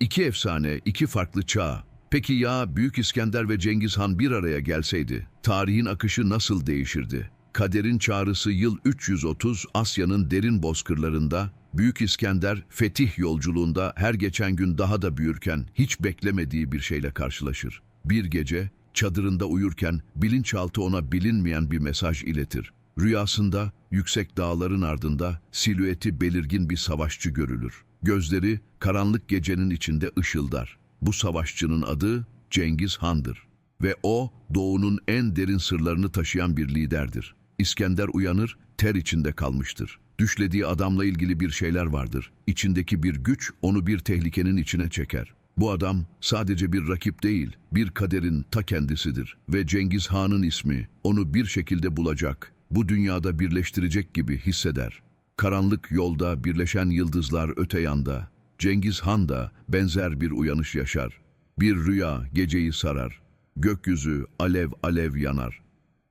iki efsane, iki farklı çağ. Peki ya Büyük İskender ve Cengiz Han bir araya gelseydi, tarihin akışı nasıl değişirdi? Kaderin çağrısı yıl 330 Asya'nın derin bozkırlarında, Büyük İskender fetih yolculuğunda her geçen gün daha da büyürken hiç beklemediği bir şeyle karşılaşır. Bir gece çadırında uyurken bilinçaltı ona bilinmeyen bir mesaj iletir. Rüyasında yüksek dağların ardında silüeti belirgin bir savaşçı görülür. Gözleri karanlık gecenin içinde ışıldar. Bu savaşçının adı Cengiz Han'dır ve o doğunun en derin sırlarını taşıyan bir liderdir. İskender uyanır, ter içinde kalmıştır. Düşlediği adamla ilgili bir şeyler vardır. İçindeki bir güç onu bir tehlikenin içine çeker. Bu adam sadece bir rakip değil, bir kaderin ta kendisidir. Ve Cengiz Han'ın ismi onu bir şekilde bulacak, bu dünyada birleştirecek gibi hisseder. Karanlık yolda birleşen yıldızlar öte yanda, Cengiz Han da benzer bir uyanış yaşar. Bir rüya geceyi sarar, gökyüzü alev alev yanar.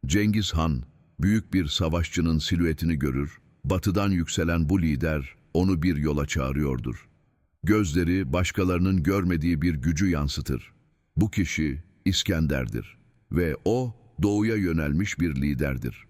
Cengiz Han, büyük bir savaşçının silüetini görür, batıdan yükselen bu lider onu bir yola çağırıyordur. Gözleri başkalarının görmediği bir gücü yansıtır. Bu kişi İskender'dir ve o doğuya yönelmiş bir liderdir.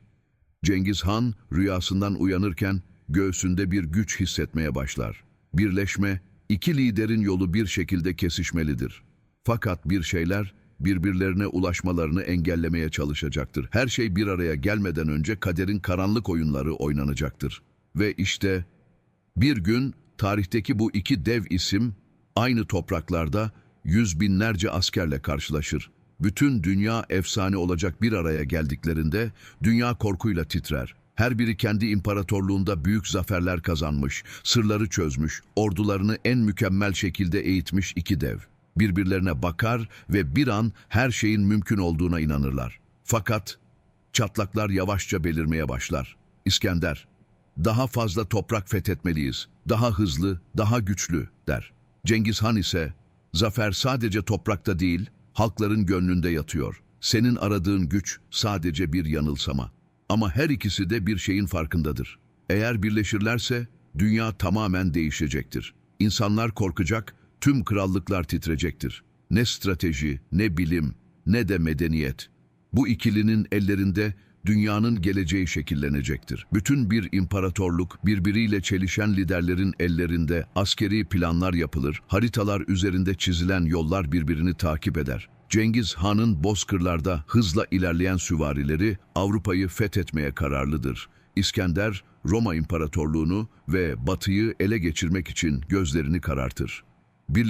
Cengiz Han rüyasından uyanırken göğsünde bir güç hissetmeye başlar. Birleşme, iki liderin yolu bir şekilde kesişmelidir. Fakat bir şeyler birbirlerine ulaşmalarını engellemeye çalışacaktır. Her şey bir araya gelmeden önce kaderin karanlık oyunları oynanacaktır. Ve işte bir gün tarihteki bu iki dev isim aynı topraklarda yüz binlerce askerle karşılaşır. Bütün dünya efsane olacak bir araya geldiklerinde dünya korkuyla titrer. Her biri kendi imparatorluğunda büyük zaferler kazanmış, sırları çözmüş, ordularını en mükemmel şekilde eğitmiş iki dev. Birbirlerine bakar ve bir an her şeyin mümkün olduğuna inanırlar. Fakat çatlaklar yavaşça belirmeye başlar. İskender, daha fazla toprak fethetmeliyiz, daha hızlı, daha güçlü der. Cengiz Han ise, zafer sadece toprakta değil, halkların gönlünde yatıyor. Senin aradığın güç sadece bir yanılsama. Ama her ikisi de bir şeyin farkındadır. Eğer birleşirlerse dünya tamamen değişecektir. İnsanlar korkacak, tüm krallıklar titrecektir. Ne strateji, ne bilim, ne de medeniyet. Bu ikilinin ellerinde dünyanın geleceği şekillenecektir. Bütün bir imparatorluk birbiriyle çelişen liderlerin ellerinde askeri planlar yapılır, haritalar üzerinde çizilen yollar birbirini takip eder. Cengiz Han'ın bozkırlarda hızla ilerleyen süvarileri Avrupa'yı fethetmeye kararlıdır. İskender, Roma İmparatorluğunu ve Batı'yı ele geçirmek için gözlerini karartır. Birleşik